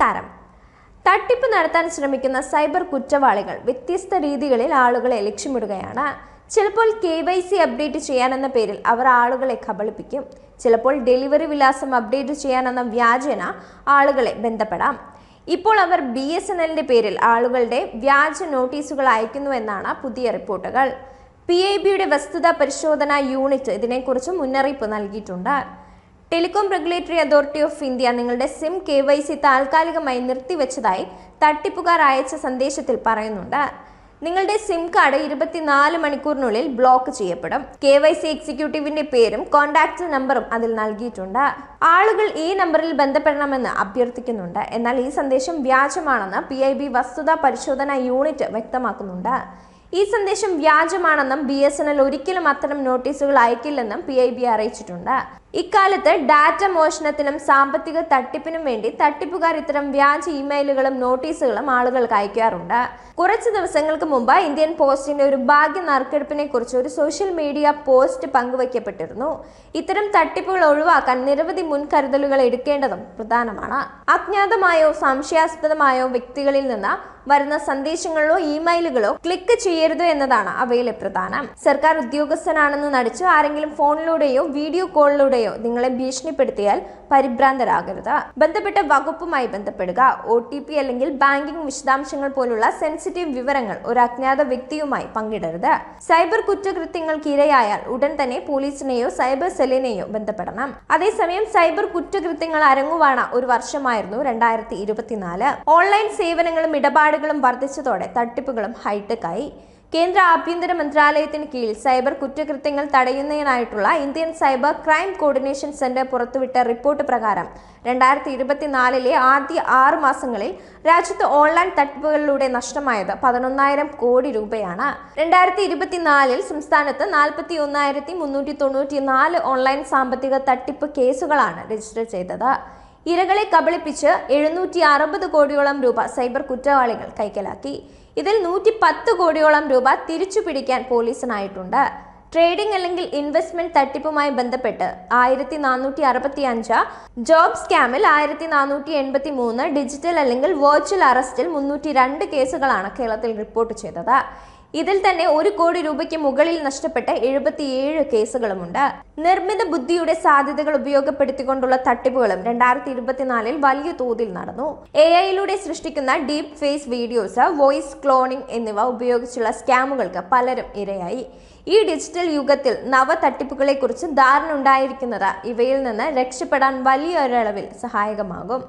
നമസ്കാരം. തട്ടിപ്പ് നടത്താൻ ശ്രമിക്കുന്ന സൈബർ കുറ്റവാളികൾ വ്യത്യസ്ത രീതികളിൽ ആളുകളെ ലക്ഷ്യമിടുകയാണ്. ചിലപ്പോൾ കെ വൈ സി അപ്ഡേറ്റ് ചെയ്യാനെന്ന പേരിൽ അവർ ആളുകളെ കബളിപ്പിക്കും. ചിലപ്പോൾ ഡെലിവറി വിലാസം അപ്ഡേറ്റ് ചെയ്യാനെന്ന വ്യാജേന ആളുകളെ ബന്ധപ്പെടാം. ഇപ്പോൾ അവർ ബി എസ് എൻ എല്ലിന്റെ പേരിൽ ആളുകളുടെ വ്യാജ നോട്ടീസുകൾ അയക്കുന്നു എന്നാണ് പുതിയ റിപ്പോർട്ടുകൾ. പി ഐ ബിയുടെ വസ്തുതാ പരിശോധനാ യൂണിറ്റ് ഇതിനെക്കുറിച്ച് മുന്നറിയിപ്പ് നൽകിയിട്ടുണ്ട്. Telecom regulatory authority of India നിങ്ങളുടെ സിം കെ വൈ സി താൽക്കാലികമായി നിർത്തിവെച്ചതായി തട്ടിപ്പുകാർ അയച്ച സന്ദേശത്തിൽ പറയുന്നുണ്ട്. നിങ്ങളുടെ സിം കാർഡ് ഇരുപത്തിനാല് മണിക്കൂറിനുള്ളിൽ ബ്ലോക്ക് ചെയ്യപ്പെടും. കെ വൈ സി എക്സിക്യൂട്ടീവിന്റെ പേരും കോൺടാക്ട് നമ്പറും അതിൽ നൽകിയിട്ടുണ്ട്. ആളുകൾ ഈ നമ്പറിൽ ബന്ധപ്പെടണമെന്ന് അഭ്യർത്ഥിക്കുന്നുണ്ട്. എന്നാൽ ഈ സന്ദേശം വ്യാജമാണെന്ന് പി ഐ ബി വസ്തുതാ പരിശോധനാ യൂണിറ്റ് വ്യക്തമാക്കുന്നുണ്ട്. ഈ സന്ദേശം വ്യാജമാണെന്നും ബി എസ് എൻ എൽ ഒരിക്കലും അത്തരം നോട്ടീസുകൾ അയക്കില്ലെന്നും പി ഐ ബി അറിയിച്ചിട്ടുണ്ട്. ഇക്കാലത്ത് ഡാറ്റ മോഷണത്തിനും സാമ്പത്തിക തട്ടിപ്പിനും വേണ്ടി തട്ടിപ്പുകാർ ഇത്തരം വ്യാജ ഇമെയിലുകളും നോട്ടീസുകളും ആളുകൾക്ക് അയക്കാറുണ്ട്. കുറച്ച് ദിവസങ്ങൾക്ക് മുമ്പ് ഇന്ത്യൻ പോസ്റ്റിന്റെ ഒരു ഭാഗ്യ നറുക്കെടുപ്പിനെ കുറിച്ച് ഒരു സോഷ്യൽ മീഡിയ പോസ്റ്റ് പങ്കുവയ്ക്കപ്പെട്ടിരുന്നു. ഇത്തരം തട്ടിപ്പുകൾ ഒഴിവാക്കാൻ നിരവധി മുൻകരുതലുകൾ എടുക്കേണ്ടതും പ്രധാനമാണ്. അജ്ഞാതമായോ സംശയാസ്പദമായോ വ്യക്തികളിൽ നിന്ന് വരുന്ന സന്ദേശങ്ങളോ ഇമെയിലുകളോ ക്ലിക്ക് ചെയ്യരുത് എന്നതാണ് അവയിലെ പ്രധാനം. സർക്കാർ ഉദ്യോഗസ്ഥനാണെന്ന് നടിച്ച് ആരെങ്കിലും ഫോണിലൂടെയോ വീഡിയോ കോളിലൂടെയോ നിങ്ങളെ ഭീഷണിപ്പെടുത്തിയാൽ പരിഭ്രാന്തരാകരുത്. ബന്ധപ്പെട്ട വകുപ്പുമായി ബന്ധപ്പെടുക. ഒ അല്ലെങ്കിൽ ബാങ്കിംഗ് വിശദാംശങ്ങൾ പോലുള്ള സെൻസിറ്റീവ് വിവരങ്ങൾ ഒരു അജ്ഞാത വ്യക്തിയുമായി പങ്കിടരുത്. സൈബർ കുറ്റകൃത്യങ്ങൾക്ക് ഇരയായാൽ ഉടൻ തന്നെ പോലീസിനെയോ സൈബർ സെല്ലിനെയോ ബന്ധപ്പെടണം. അതേസമയം സൈബർ കുറ്റകൃത്യങ്ങൾ അരങ്ങുവാണ ഒരു വർഷമായിരുന്നു രണ്ടായിരത്തി ഓൺലൈൻ സേവനങ്ങളും ഇടപാടുകളും വർദ്ധിച്ചതോടെ തട്ടിപ്പുകളും ഹൈടെക്കായി. കേന്ദ്ര ആഭ്യന്തര മന്ത്രാലയത്തിന് കീഴിൽ സൈബർ കുറ്റകൃത്യങ്ങൾ തടയുന്നതിനായിട്ടുള്ള Indian cyber crime coordination centre പുറത്തുവിട്ട റിപ്പോർട്ട് പ്രകാരം രണ്ടായിരത്തി ഇരുപത്തിനാലിലെ ആദ്യ ആറ് മാസങ്ങളിൽ രാജ്യത്ത് ഓൺലൈൻ തട്ടിപ്പുകളിലൂടെ നഷ്ടമായത് പതിനൊന്നായിരം കോടി രൂപയാണ്. രണ്ടായിരത്തി ഇരുപത്തിനാലിൽ സംസ്ഥാനത്ത് നാൽപ്പത്തി ഒന്നായിരത്തി മുന്നൂറ്റി തൊണ്ണൂറ്റി നാല് ഓൺലൈൻ സാമ്പത്തിക തട്ടിപ്പ് കേസുകളാണ് രജിസ്റ്റർ ചെയ്തത്. ഇരകളെ കബളിപ്പിച്ച് എഴുന്നൂറ്റി അറുപത് കോടിയോളം രൂപ സൈബർ കുറ്റവാളികൾ കൈക്കലാക്കി. ഇതിൽ നൂറ്റി പത്ത് കോടിയോളം രൂപ തിരിച്ചു പിടിക്കാൻ പോലീസിനായിട്ടുണ്ട്. ട്രേഡിംഗ് അല്ലെങ്കിൽ ഇൻവെസ്റ്റ്മെന്റ് തട്ടിപ്പുമായി ബന്ധപ്പെട്ട് ആയിരത്തി നാനൂറ്റി അറുപത്തി അഞ്ച് ജോബ് സ്കാമിൽ ആയിരത്തി നാനൂറ്റി എൺപത്തി മൂന്ന് ഡിജിറ്റൽ അല്ലെങ്കിൽ വെർച്വൽ അറസ്റ്റിൽ മുന്നൂറ്റി രണ്ട് കേസുകളാണ് കേരളത്തിൽ റിപ്പോർട്ട് ചെയ്തത്. ഇതിൽ തന്നെ ഒരു കോടി രൂപയ്ക്ക് മുകളിൽ നഷ്ടപ്പെട്ട എഴുപത്തിയേഴ് കേസുകളുമുണ്ട്. നിർമ്മിത ബുദ്ധിയുടെ സാധ്യതകൾ ഉപയോഗപ്പെടുത്തിക്കൊണ്ടുള്ള തട്ടിപ്പുകളും രണ്ടായിരത്തി ഇരുപത്തിനാലിൽ വലിയ തോതിൽ നടന്നു. എ ഐയിലൂടെ സൃഷ്ടിക്കുന്ന deep face videos voice cloning എന്നിവ ഉപയോഗിച്ചുള്ള സ്കാമുകൾക്ക് പലരും ഇരയായി. ഈ ഡിജിറ്റൽ യുഗത്തിൽ നവ തട്ടിപ്പുകളെക്കുറിച്ച് ധാരണ ഉണ്ടായിരിക്കുന്നത് ഇവയിൽ നിന്ന് രക്ഷപ്പെടാൻ വലിയൊരളവിൽ സഹായകമാകും.